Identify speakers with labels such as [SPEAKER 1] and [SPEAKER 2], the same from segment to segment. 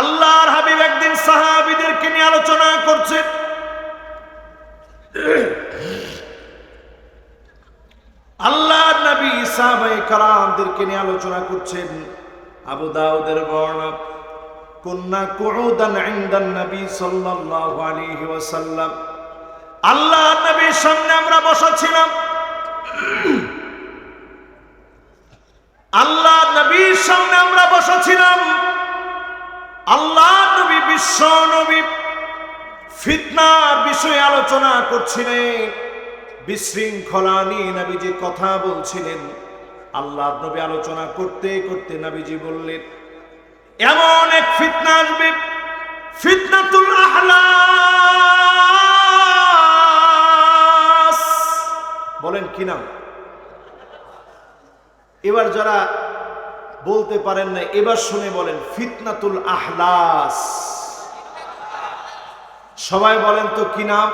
[SPEAKER 1] আল্লাহর হাবিব একদিন সাহাবিদেরকে নিয়ে আলোচনা করছেন আল্লাহ নবী সাহাবায়ে কারামদেরকে নিয়ে আলোচনা করছেন। আবু দাউদের বর্ণনা, কুন্না কুউদান ইনদান নবী সাল্লাল্লাহু আলাইহি ওয়াসাল্লাম। আল্লাহ নবীর সামনে আমরা বসা ছিলাম নবী বিশ্ব ফিতনার বিষয়ে আলোচনা করছিলেন। বিশৃঙ্খলা নিয়ে নবীজি কথা বলছিলেন। আল্লাহ নবী আলোচনা করতে করতে নবীজি বললেন, এমন এক ফিতনা আসবে, ফিতনাতুল আহলাস বলেন কি নাম? এবার যারা বলতে পারেন না, এবার শুনে বলেন, ফিতনাতুল আহলাস সবাই বলেন তো কি নাম?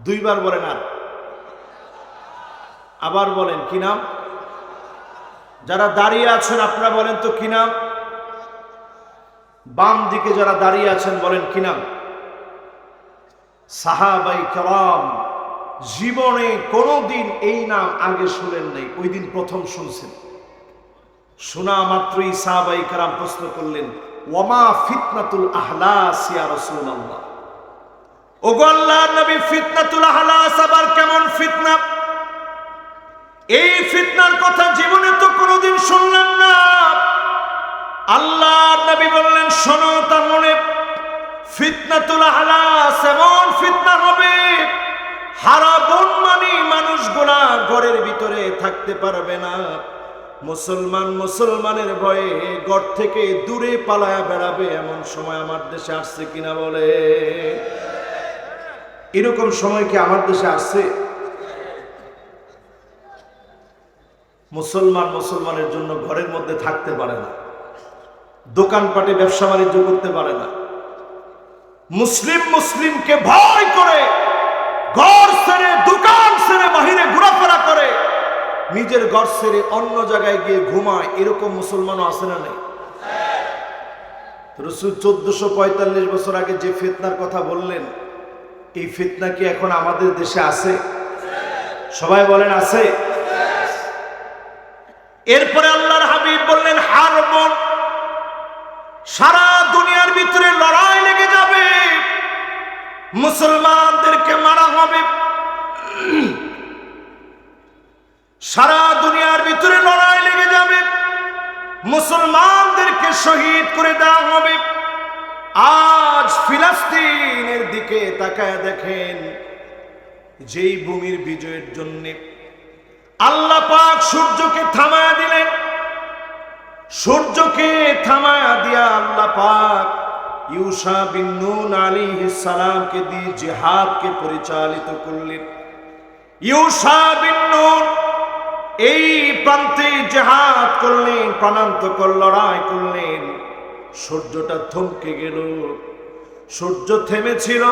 [SPEAKER 1] দুইবার বলেন আর। আবার বলেন, কি নাম? যারা দাঁড়িয়ে আছেন, আপনারা বলেন তো কি নাম? বাম দিকে যারা দাঁড়িয়ে আছেন, বলেন কি নাম? সাহাবাই কালাম জীবনে কোনোদিন এই নাম আগে শুনেন নাই, ওই দিন প্রথম শুনছেন। শোনা মাত্রই সাহাবাই কারাম প্রশ্ন করলেন ওমা ফিতনাতুল আহলাস, ইয়া রাসূলুল্লাহ। ওগো আল্লাহর নবী, ফিতনাতুল আহলাস আবার কেমন ফিতনা? এই ফিতনার কথা জীবনে তো কোনোদিন শুনলাম না। আল্লাহর নবী বললেন, শোনো তার মনে ফিতনাতুল আহলাস এমন ফিতনা হবে হারা বন মানুষগুলা ঘরের ভিতরে থাকতে পারবে না। মুসলমান মুসলমানের ভয়ে ঘর থেকে দূরে পালায়া বেড়াবে এমন সময় আমার দেশে আসছে কিনা বলে। এরকম সময় কি আমার দেশে আসছে? মুসলমান মুসলমানের জন্য ঘরের মধ্যে থাকতে পারে না। দোকানপাটে ব্যবসা বাণিজ্য করতে পারে না। মুসলিম মুসলিমকে ভয় করে, ঘর ছেড়ে, দোকান ছেড়ে, বাহিরে ঘোরাফেরা করে। নিজের ঘর ছেড়ে অন্য জায়গায় গিয়ে ঘুমায়, এরকম মুসলমানও আছে না নেই? রসুল চোদ্দশো পঁয়তাল্লিশ বছর আগে যে ফিতনার কথা বললেন, এই ফিতনা কি এখন আমাদের দেশে আছে? সবাই বলেন, আছে। এরপরে আল্লাহর হাবিব বললেন হারব সারা দুনিয়ার ভিতরে লড়াই লেগে যাবে। মুসলমানদেরকে মারা হবে। সারা দুনিয়ার ভিতরে লড়াই লেগে যাবে। মুসলমানদেরকে শহীদ করে দেওয়া হবে। আজ ফিলাস্তিনের দিকে তাকায় দেখেন, যেই ভূমির বিজয়ের জন্য আল্লাহ পাক সূর্যকে থামায়া দিলেন। সূর্যকে থামায়া দিয়া আল্লাহ পাক ইউসা বিন নুন আলাইহিস সালামকে দিয়ে জিহাদকে পরিচালিত করলেন। ইউসা বিন নুন এই প্রান্তে জেহাদ করলেন প্রাণান্তকর লড়াই করলেন। সূর্যটা থমকে গেল। সূর্য থেমেছিল।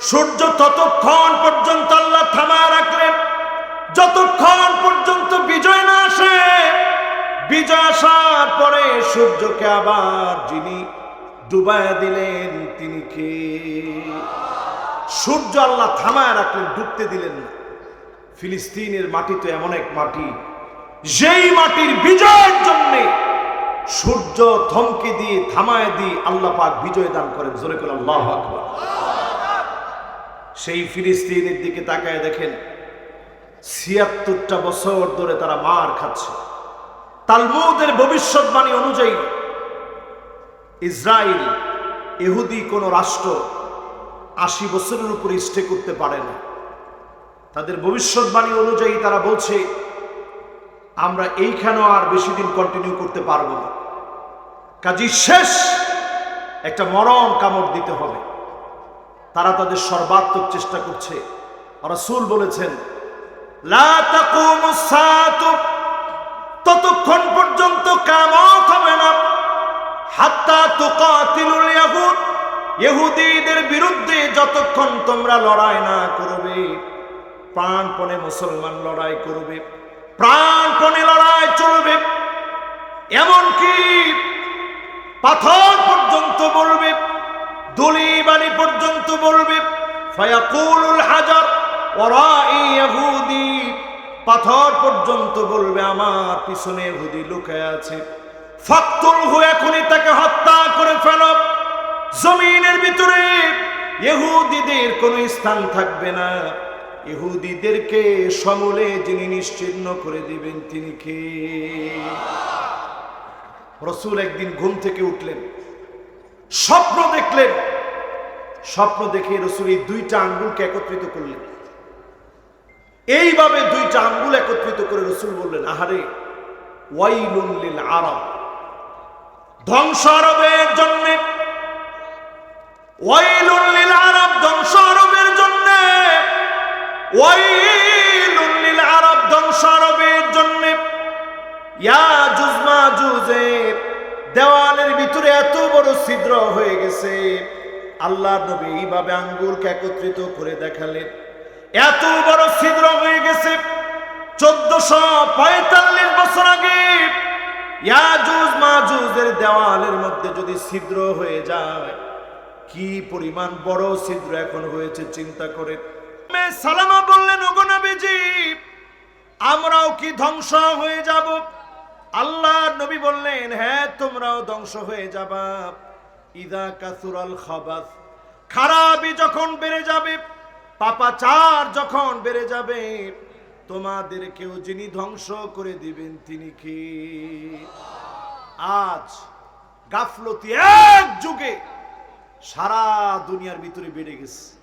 [SPEAKER 1] সূর্য ততক্ষণ পর্যন্ত আল্লাহ থামা রাখলেন। যতক্ষণ পর্যন্ত বিজয় না আসে, বিজয় আসার পরে সূর্যকে আবার যিনি ডুবায় দিলেন, তিনি কে? সূর্য আল্লাহ থামায় রাখলেন, ডুবতে দিলেন না। ফিলিস্তিনের মাটি তো এমন এক মাটি, যেই মাটির বিজয়ের জন্য সূর্য থমকে দিয়ে, থামায় দিয়ে আল্লাহ পাক বিজয় দান করেন। জোরে করে আল্লাহ আকবার। সেই ফিলিস্তিনের দিকে তাকায় দেখেন, ছিয়াত্তরটা বছর ধরে তারা মার খাচ্ছে। তালমুদের ভবিষ্যৎবাণী অনুযায়ী ইসরায়েল এহুদি কোন রাষ্ট্র আশি বছরের উপর স্টে করতে পারে না। তাদের ভবিষ্যৎবাণী অনুযায়ী তারা বলছে, আমরা এইখানেও আর বেশি দিন কন্টিনিউ করতে পারব না। কাজী শেষ একটা মরণ কামড় দিতে হবে। তারা তাদের সর্বাত্মক চেষ্টা করছে। রাসূল বলেছেন ততক্ষণ পর্যন্ত কামত হবে না। হাত্তা তুকাতিলুল ইহুদিদের বিরুদ্ধে যতক্ষণ তোমরা লড়াই না করবে। প্রাণপণে মুসলমান লড়াই করবে, প্রাণপণে লড়াই চলবে। এমনকি দুলি বাড়ি পর্যন্ত বলবে, ফায়াকুলুল হাজার ওরাই ইহুদি পাথর পর্যন্ত বলবে, আমার পিছনে ইহুদি লুকায় আছে। ফাকতুল হু, এখনই তাকে হত্যা করে ফেল। জমিনের ভিতরে ইহুদিদের কোনো স্থান থাকবে না। ইহুদিদেরকে সমূলে যিনি নিশ্চিহ্ন করে দিবেন, তিনি কে? রসুল একদিন ঘুম থেকে উঠলেন, স্বপ্ন দেখলেন। স্বপ্ন দেখে রসুল এই দুইটা আঙ্গুলকে একত্রিত করলেন। এইভাবে দুইটা আঙ্গুল একত্রিত করে রসুল বললেন, আহারে, ওয়াইলুন লিল আরব। ধ্বংস আরবের জন্য ওয়াইলুন আরব ইয়া জুজমা দেওয়ালের ভিতরে এত বড় ছিদ্র হয়ে গেছে। আল্লাহ নবী এইভাবে আঙ্গুলকে একত্রিত করে দেখালেন। এত বড় ছিদ্র হয়ে গেছে। চোদ্দশো পঁয়তাল্লিশ বছর আগে ইয়াজুজ মাজুজের দেওয়ালের মধ্যে যদি ছিদ্র হয়ে যায়, কি পরিমাণ বড় ছিদ্র এখন হয়েছে চিন্তা করে সালামা বললেন নবীজি, আমরাও কি ধ্বংস হয়ে যাব? আল্লাহ নবী বললেন হ্যাঁ তোমরাও ধ্বংস হয়ে যাবা। ইদা কাসুরাল খাবাস। খারাপই যখন বেড়ে যাবে, পাপাচার যখন বেড়ে যাবে তোমাদেরকেও যিনি ধ্বংস করে দিবেন, তিনি কি? আজ গাফলতি এক যুগে সারা দুনিয়ার ভিতরে বেড়ে গেছে।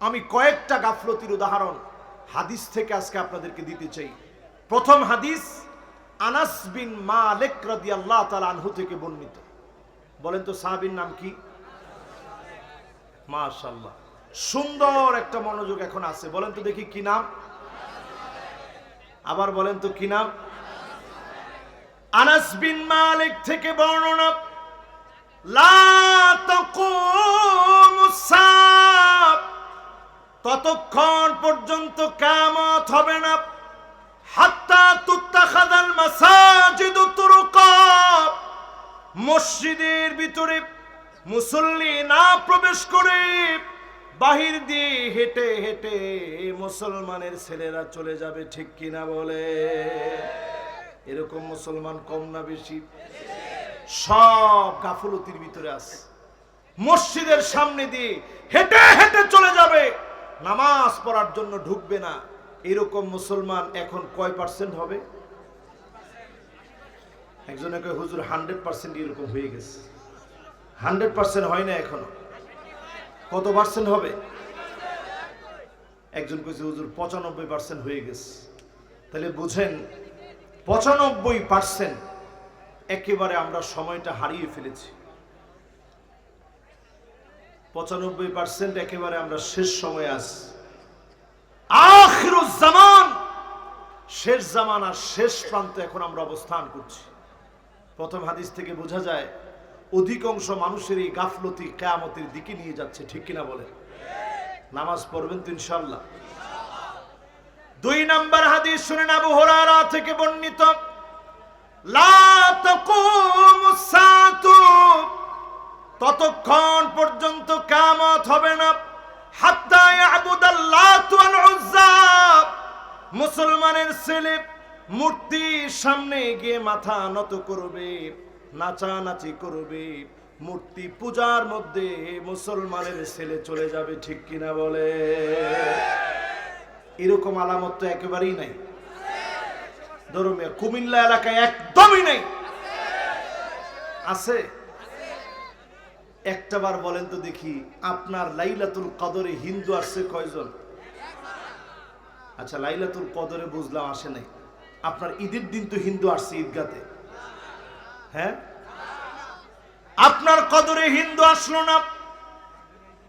[SPEAKER 1] আমি কয়েকটা গাফলতির উদাহরণ হাদিস থেকে আজকে আপনাদেরকে দিতে চাই। প্রথম হাদিস, আনাস বিন মালিক রাদিয়াল্লাহু তাআলা আনহু থেকে বর্ণিত। বলেন তো সাহাবীর নাম কি? মাশাআল্লাহ। সুন্দর একটা মনোযোগ এখন আছে। বলেন তো দেখি কি নাম? আবার বলেন তো কি নাম? আনাস বিন মালিক থেকে বর্ণনা। লা ততক্ষণ পর্যন্ত কামত হবে না। হাত্তা তুত্তাখাদাল মাসাজিদু তুরুকা। মসজিদের ভিতরে মুসল্লি না প্রবেশ করে, বাহির দিয়ে হেঁটে হেঁটে মুসলমানের ছেলেরা চলে যাবে, ঠিক কিনা বলে? এরকম মুসলমান কম না বেশি? সব গাফলতির ভিতরে আছে। মসজিদের সামনে দিয়ে হেঁটে হেঁটে চলে যাবে। নামাজ পড়ার জন্য ঢুকবে না। এরকম মুসলমান এখন কয় পার্সেন্ট হবে? একজনে হুজুর হান্ড্রেড পার্সেন্ট এরকম হয়ে গেছে। হান্ড্রেড পার্সেন্ট হয় না এখনও। কত পার্সেন্ট হবে? একজন কইছে, হুজুর, পঁচানব্বই পার্সেন্ট হয়ে গেছে। তাহলে বুঝেন, পঁচানব্বই পার্সেন্ট একেবারে আমরা সময়টা হারিয়ে ফেলেছি। পঁচানব্বই পার্সেন্ট একেবারে আমরা শেষ সময় আছি। আখিরুজ জামান! শেষ জামানার শেষ প্রান্তে এখন আমরা অবস্থান করছি। প্রথম হাদিস থেকে বোঝা যায়, অধিকাংশ মানুষের এই গাফলতি কেয়ামতের দিকে নিয়ে যাচ্ছে, ঠিক কিনা বলেন? নামাজ পড়বেন তো ইনশাল্লাহ দুই নাম্বার হাদিস শুনেন আবু হুরায়রা থেকে বর্ণিত, লা তাকুমুস সাতু ততক্ষণ পর্যন্ত কামত হবে না। মুসলমানের ছেলে মূর্তির সামনে গিয়ে মাথা নত করবে, নাচানাচি করবে। মূর্তি পূজার মধ্যে মুসলমানের ছেলে চলে যাবে, ঠিক কিনা বলে? এরকম আলামত তো একেবারেই নাই। ধর্মীয় কুমিল্লা এলাকায় একদমই নেই। আছে? একটা বার বলেন তো দেখি, আপনার লাইলাতুল কদরে হিন্দু আসছে কয়জন? আচ্ছা লাইলাতুল কদরে বুঝলাম আসে নাই। আপনার ঈদের দিন তো হিন্দু আসছে ঈদগাতে। হ্যাঁ? আপনার কদরে হিন্দু আসলো না।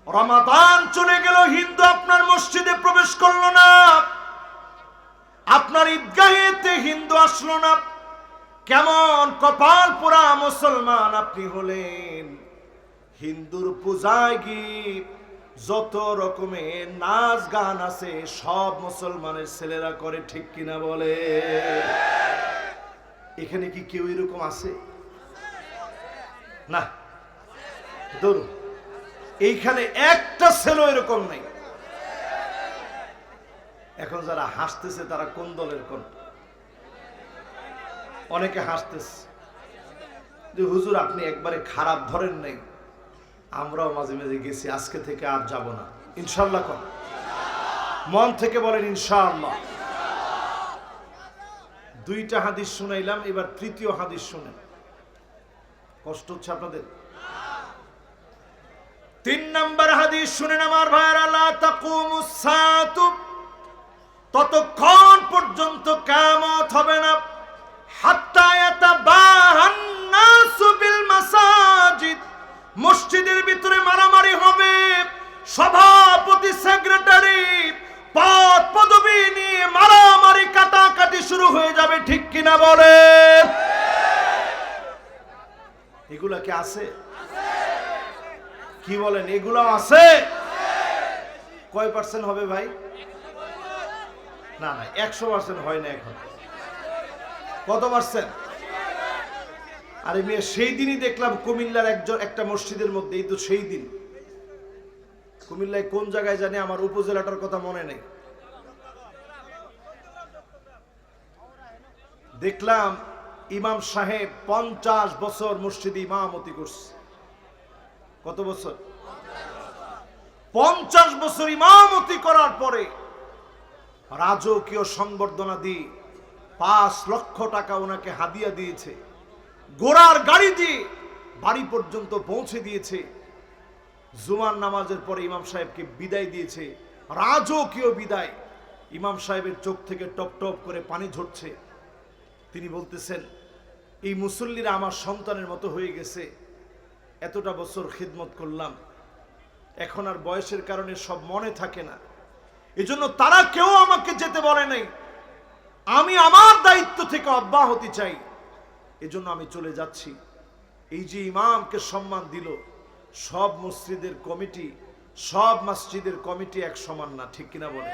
[SPEAKER 1] রমাদান চলে গেল, হিন্দু আপনার মসজিদে প্রবেশ করল না। আপনার ঈদগাহেতে হিন্দু আসলো না। কেমন কপাল পোড়া মুসলমান আপনি হলেন। হিন্দুর পূজায় গীত, যত রকমের নাচ গান আছে, সব মুসলমানের ছেলেরা করে, ঠিক কিনা বলে? এখানে কি কেউ এরকম আছে? না। ধরুন, এইখানে একটা ছেলে এরকম নেই। এখন যারা হাসতেছে, তারা কোন দলের কোন? অনেকে হাসতেছে। যে হুজুর, আপনি একবারে খারাপ ধরেন নাই। আমরাও মাঝে মাঝে গেছি, আজকে থেকে আর যাব না। ইনশাল্লাহ কোন মন থেকে বলেন ইনশাআল্লাহ। দুইটা হাদিস শুনাইলাম, এবার তৃতীয় হাদিস শুনেন। কষ্ট হচ্ছে আপনাদের? তিন নম্বর হাদিস শুনেন আমার ভাইয়ের আল্লাহ ততক্ষণ পর্যন্ত কামত হবে না। হাত্তা ইয়াতাবাহান নাসু বিল মাসাজিদ। মসজিদের ভিতরে মারামারি হবে। সভাপতি, সেক্রেটারি, পদ, পদবি নিয়ে মারামারি, কাটাকাটি শুরু হয়ে যাবে, ঠিক কিনা বলে? এগুলা কি আছে? কি বলেন এগুলো আছে? কয় পার্সেন্ট হবে ভাই? না না, একশো পার্সেন্ট হয় না এখন। কত পার্সেন্ট আরে মেয়ে, সেই দিনই দেখলাম কুমিল্লার একজন একটা মসজিদের মধ্যে, এই তো সেই দিন। কুমিল্লায় কোন জায়গায় জানি আমার উপজেলাটার কথা মনে নেই। দেখলাম ইমাম সাহেব পঞ্চাশ বছর মসজিদে ইমামতি করছে। কত বছর? পঞ্চাশ বছর ইমামতি করার পরে রাজকীয় সংবর্ধনা দিয়ে পাঁচ লক্ষ টাকা ওনাকে হাদিয়া দিয়েছে। গোড়ার গাড়ি দিয়ে বাড়ি পর্যন্ত পৌঁছে দিয়েছে। জুমার নামাজের পরে ইমাম সাহেবকে বিদায় দিয়েছে। রাজকীয় বিদায়। ইমাম সাহেবের চোখ থেকে টপ টপ করে পানি ঝরছে। তিনি বলতেছেন, এই মুসল্লিরা আমার সন্তানের মতো হয়ে গেছে। এতটা বছর খিদমত করলাম। এখন আর বয়সের কারণে সব মনে থাকে না। এজন্য তারা কেউ আমাকে যেতে বলে নাই। আমি আমার দায়িত্ব থেকে অব্যাহতি চাই। এজন্য আমি চলে যাচ্ছি। এই যে ইমামকে সম্মান দিল, সব মসজিদের কমিটি, সব মসজিদের কমিটি এক সমান না, ঠিক কিনা বলে